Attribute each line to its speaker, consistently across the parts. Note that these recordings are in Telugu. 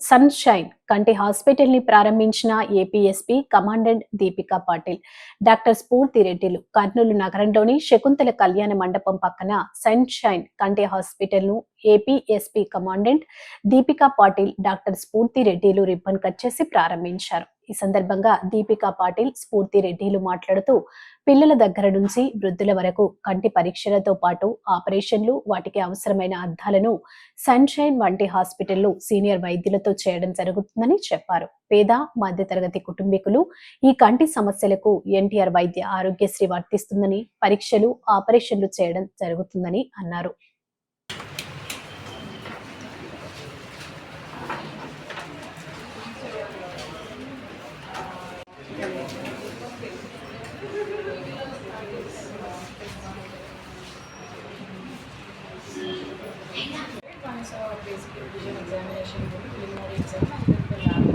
Speaker 1: సన్షైన్ కంటి హాస్పిటల్ని ప్రారంభించిన APSP commandant Deepika Patil doctor Spoorthi రెడ్డిలు కర్నూలు నగరంలోని శకుంతల కళ్యాణ మండపం పక్కన సన్షైన్ కంటి హాస్పిటల్ను APSP commandant Deepika Patil doctor Spoorthi రెడ్డిలు రిబ్బన్ కట్ చేసి ప్రారంభించారు. ఈ సందర్భంగా దీపికా పాటిల్ స్ఫూర్తి రెడ్డిలు మాట్లాడుతూ పిల్లల దగ్గర నుంచి వృద్ధుల వరకు కంటి పరీక్షలతో పాటు ఆపరేషన్లు వాటికి అవసరమైన అద్దాలను సన్షైన్ వంటి హాస్పిటల్లో సీనియర్ వైద్యులతో చేయడం జరుగుతుందని చెప్పారు. పేద మధ్యతరగతి కుటుంబీకులు ఈ కంటి సమస్యలకు ఎన్టీఆర్ వైద్య ఆరోగ్యశ్రీ వర్తిస్తుందని పరీక్షలు ఆపరేషన్లు చేయడం జరుగుతుందని అన్నారు.
Speaker 2: Basic revision examination, preliminary exam, the lab.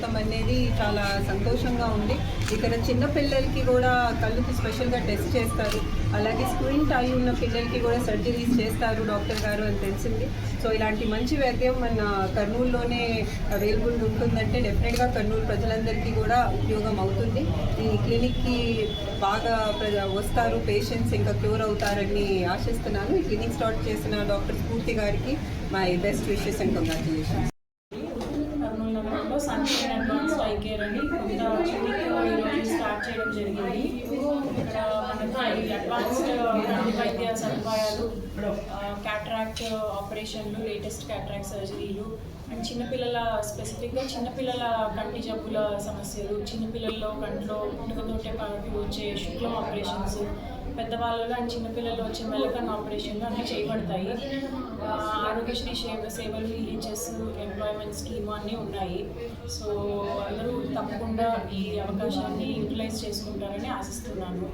Speaker 3: చూడటం అనేది చాలా సంతోషంగా ఉంది. ఇక్కడ చిన్న పిల్లలకి కూడా కళ్ళుకి స్పెషల్గా టెస్ట్ చేస్తారు. అలాగే స్క్రీన్ అయి ఉన్న పిల్లలకి కూడా సర్జరీస్ చేస్తారు డాక్టర్ గారు అని తెలిసింది. సో ఇలాంటి మంచి వైద్యం మన కర్నూలులోనే అవైలబుల్ ఉంటుందంటే డెఫినెట్గా కర్నూలు ప్రజలందరికీ కూడా ఉపయోగం అవుతుంది. ఈ క్లినిక్కి బాగా వస్తారు పేషెంట్స్ ఇంకా క్యూర్ అవుతారని ఆశిస్తున్నాను. ఈ క్లినిక్ స్టార్ట్ చేసిన డాక్టర్ స్ఫూర్తి గారికి my best wishes and congratulations
Speaker 2: advance sunshine eye care అని కొంత ఈరోజు స్టార్ట్ చేయడం జరిగింది. ఇక్కడ అడ్వాన్స్డ్ వైద్య సదుపాయాలు క్యాటరాక్ట్ ఆపరేషన్లు లేటెస్ట్ క్యాటరాక్ట్ సర్జరీలు అండ్ చిన్నపిల్లల స్పెసిఫిక్గా చిన్నపిల్లల కంటి జబ్బుల సమస్యలు చిన్నపిల్లల్లో కంట్లో పుట్టుకతోటే పాటు వచ్చే శుక్లం ఆపరేషన్స్ పెద్దవాళ్ళలో అండ్ చిన్నపిల్లలు వచ్చే మెలకన్ ఆపరేషన్లు అన్నీ చేయబడతాయి. ఆరోగ్యశ్రీ సేవ సేవలు ఈహెచ్ఎస్ ఎంప్లాయ్మెంట్ స్కీమ్ అన్నీ ఉన్నాయి. సో అందరూ తప్పకుండా ఈ అవకాశాన్ని యూటిలైజ్ చేసుకుంటారని ఆశిస్తున్నాను.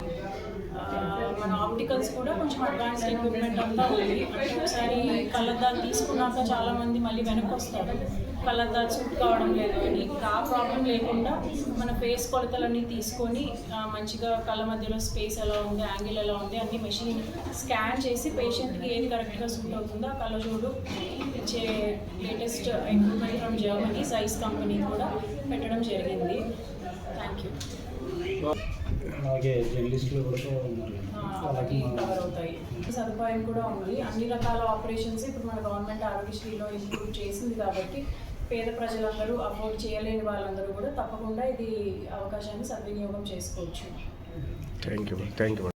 Speaker 2: మన ఆప్టికల్స్ కూడా కొంచెం అడ్వాన్స్ ఎక్విప్మెంట్ అంతా ఉంది. అంటే ఒకసారి కళ్ళద్దాలు తీసుకున్నాక చాలామంది మళ్ళీ వెనక్కి వస్తారు. కళ్ళద్దాలు సూట్ కావడం లేదు అని. ఆ ప్రాబ్లం లేకుండా మన ఫేస్ కొలతలన్నీ తీసుకొని మంచిగా కళ్ళ మధ్యలో స్పేస్ ఎలా ఉంది యాంగిల్ ఎలా ఉంది అన్ని మెషిన్ స్కాన్ చేసి పేషెంట్కి ఏది కరెక్ట్గా సూట్ అవుతుందో ఆ కళ్ళజోడు ఇచ్చే latest equipment from Germany size company కూడా పెట్టడం జరిగింది. థ్యాంక్ యూ
Speaker 4: అలాగే జర్నలిస్టులు కూడా
Speaker 2: అవన్నీ కవర్ అవుతాయి. సదుపాయం కూడా ఉంది. అన్ని రకాల ఆపరేషన్స్ ఇప్పుడు మన గవర్నమెంట్ ఆరోగ్యశ్రీలో ఇంప్రూవ్ చేసింది కాబట్టి పేద ప్రజలందరూ అఫోర్డ్ చేయలేని వాళ్ళందరూ కూడా తప్పకుండా ఇది అవకాశాన్ని సద్వినియోగం చేసుకోవచ్చు.
Speaker 5: Thank you thank you